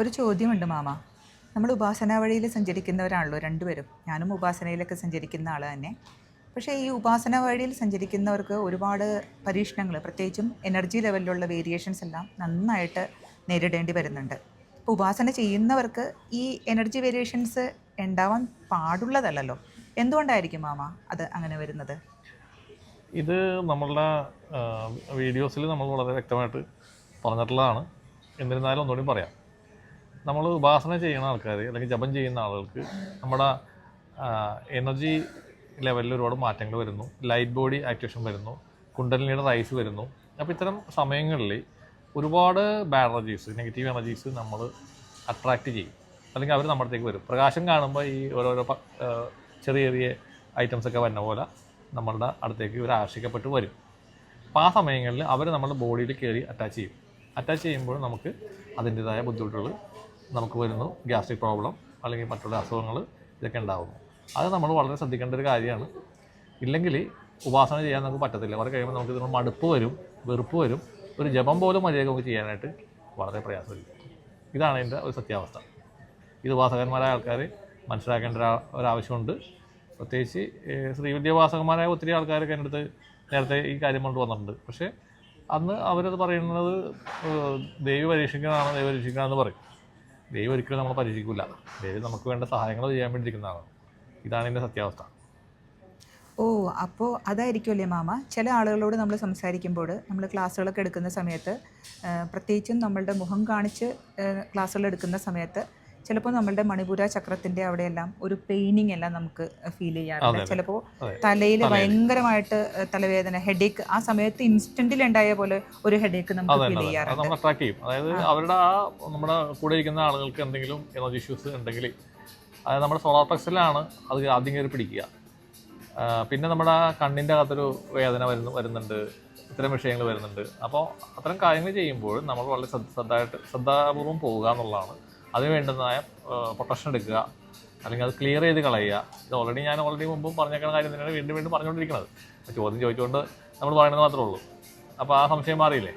ഒരു ചോദ്യമുണ്ട് മാമ. നമ്മൾ ഉപാസന വഴിയിൽ സഞ്ചരിക്കുന്നവരാണല്ലോ രണ്ടുപേരും. ഞാനും ഉപാസനയിലൊക്കെ സഞ്ചരിക്കുന്ന ആൾ തന്നെ. പക്ഷേ ഈ ഉപാസന വഴിയിൽ സഞ്ചരിക്കുന്നവർക്ക് ഒരുപാട് പരീക്ഷണങ്ങൾ പ്രത്യേകിച്ചും എനർജി ലെവലിലുള്ള വേരിയേഷൻസ് എല്ലാം നന്നായിട്ട് നേരിടേണ്ടി വരുന്നുണ്ട്. അപ്പോൾ ഉപാസന ചെയ്യുന്നവർക്ക് ഈ എനർജി വേരിയേഷൻസ് ഉണ്ടാവാൻ പാടുള്ളതല്ലല്ലോ. എന്തുകൊണ്ടായിരിക്കും മാമ അത് അങ്ങനെ വരുന്നത്? ഇത് നമ്മളുടെ വീഡിയോസിൽ നമ്മൾ വളരെ വ്യക്തമായിട്ട് പറഞ്ഞിട്ടുള്ളതാണ്. എന്നിരുന്നാലും ഒന്നുകൂടി പറയാം. നമ്മൾ ഉപാസന ചെയ്യുന്ന ആൾക്കാർ അല്ലെങ്കിൽ ജപം ചെയ്യുന്ന ആളുകൾക്ക് നമ്മുടെ എനർജി ലെവലിൽ ഒരുപാട് മാറ്റങ്ങൾ വരുന്നു. ലൈറ്റ് ബോഡി ആക്ടിവേഷൻ വരുന്നു. കുണ്ടലിനിയുടെ റൈസ് വരുന്നു. അപ്പോൾ ഇത്തരം സമയങ്ങളിൽ ഒരുപാട് ബാഡ് എനർജീസ് നെഗറ്റീവ് എനർജീസ് നമ്മൾ അട്രാക്റ്റ് ചെയ്യും. അല്ലെങ്കിൽ അവർ നമ്മുടെ വരും. പ്രകാശം കാണുമ്പോൾ ഈ ഓരോരോ ചെറിയ ചെറിയ ഐറ്റംസ് ഒക്കെ വരുന്ന പോലെ നമ്മളുടെ അടുത്തേക്ക് ഇവർ ആകർഷിക്കപ്പെട്ട് വരും. അപ്പോൾ ആ സമയങ്ങളിൽ അവർ നമ്മുടെ ബോഡിയിൽ കയറി അറ്റാച്ച് ചെയ്യും. അറ്റാച്ച് ചെയ്യുമ്പോൾ നമുക്ക് അതിന്റെതായ ബുദ്ധിമുട്ടുകൾ നമുക്ക് വരുന്നു. ഗ്യാസ്ട്രിക് പ്രോബ്ലം അല്ലെങ്കിൽ മറ്റുള്ള അസുഖങ്ങൾ ഇതൊക്കെ ഉണ്ടാകുന്നു അത് നമ്മൾ വളരെ ശ്രദ്ധിക്കേണ്ട ഒരു കാര്യമാണ്. ഇല്ലെങ്കിൽ ഉപാസന ചെയ്യാൻ നമുക്ക് പറ്റത്തില്ല. വളരെ കഴിയുമ്പോൾ നമുക്ക് ഇതിനോട് മടുപ്പ് വരും വെറുപ്പ് വരും. ഒരു ജപം പോലും മര്യാദ നമുക്ക് ചെയ്യാനായിട്ട് വളരെ പ്രയാസമില്ല ഇതാണ് അതിന്റെ ഒരു സത്യാവസ്ഥ. ഇത് ഉപാസകന്മാരായ ആൾക്കാർ മനസ്സിലാക്കേണ്ട ഒരു- ഒരാവശ്യമുണ്ട് പ്രത്യേകിച്ച് ശ്രീവിദ്യ ഉപാസകന്മാരായ ഒത്തിരി ആൾക്കാരൊക്കെ എന്റെ അടുത്ത് നേരത്തെ ഈ കാര്യം കൊണ്ട് വന്നിട്ടുണ്ട്. പക്ഷേ അന്ന് അവരത് പറയുന്നത് ദേവി പരീക്ഷിക്കണതാണ് ദേവി പരീക്ഷിക്കണമെന്ന് പറയും. ദൈവം ഒരിക്കലും നമ്മളെ പരീക്ഷിക്കില്ല ദൈവം നമുക്ക് വേണ്ട സഹായങ്ങൾ ചെയ്യാൻ വേണ്ടിയിരിക്കുന്നതാണ്. ഇതാണ് എന്റെ സത്യാവസ്ഥ. ഓ അപ്പോൾ അതായിരിക്കുമല്ലേ മാമ? ചില ആളുകളോട് നമ്മൾ സംസാരിക്കുമ്പോൾ നമ്മൾ ക്ലാസ്സുകളൊക്കെ എടുക്കുന്ന സമയത്ത് പ്രത്യേകിച്ചും നമ്മളുടെ മുഖം കാണിച്ച് ക്ലാസ്സുകൾ എടുക്കുന്ന സമയത്ത് ചിലപ്പോൾ നമ്മളുടെ മണിപുര ചക്രത്തിന്റെ അവിടെയെല്ലാം ഒരു പെയിനിങ് എല്ലാം നമുക്ക് ഫീൽ ചെയ്യാറുണ്ട്. ചിലപ്പോൾ തലയിൽ. ഭയങ്കരമായിട്ട് തലവേദന ഹെഡേക്ക് ആ സമയത്ത് ഇൻസ്റ്റന്റിൽ ഉണ്ടായ പോലെ ഒരു ഹെഡേക്ക് നമുക്ക് ഫീൽ ചെയ്യാറുണ്ട്. അട്രാക്ട് ചെയ്യും. അതായത് അവരുടെ ആ നമ്മുടെ കൂടെ ഇരിക്കുന്ന ആളുകൾക്ക് എന്തെങ്കിലും എനർജി ഇഷ്യൂസ് ഉണ്ടെങ്കിൽ അതായത് നമ്മുടെ സോളാർ പ്ലക്സിലാണ് അത് ആദ്യം കയറി പിടിക്കുക. പിന്നെ നമ്മുടെ കണ്ണിന്റെ അകത്തൊരു വേദന വരുന്നു വരുന്നുണ്ട്. ഇത്തരം വിഷയങ്ങൾ വരുന്നുണ്ട്. അപ്പോൾ അത്തരം കാര്യങ്ങൾ ചെയ്യുമ്പോൾ നമ്മൾ വളരെ ശ്രദ്ധ ശ്രദ്ധായിട്ട് ശ്രദ്ധാപൂർവം പോവുക എന്നുള്ളതാണ് അതിന് വേണ്ടുന്നതായ പ്രൊട്ടക്ഷൻ എടുക്കുക. അല്ലെങ്കിൽ അത് ക്ലിയർ ചെയ്ത് കളയുക. ഇത് ഓൾറെഡി ഞാൻ ഓൾറെഡി മുമ്പ് പറഞ്ഞേക്കുന്ന കാര്യം തന്നെയാണ് വീണ്ടും വീണ്ടും പറഞ്ഞുകൊണ്ടിരിക്കുന്നത്. ചോദ്യം ചോദിച്ചുകൊണ്ട് നമ്മൾ പറയുന്നത് മാത്രമേ ഉള്ളൂ. അപ്പോൾ ആ സംശയം മാറിയില്ലേ?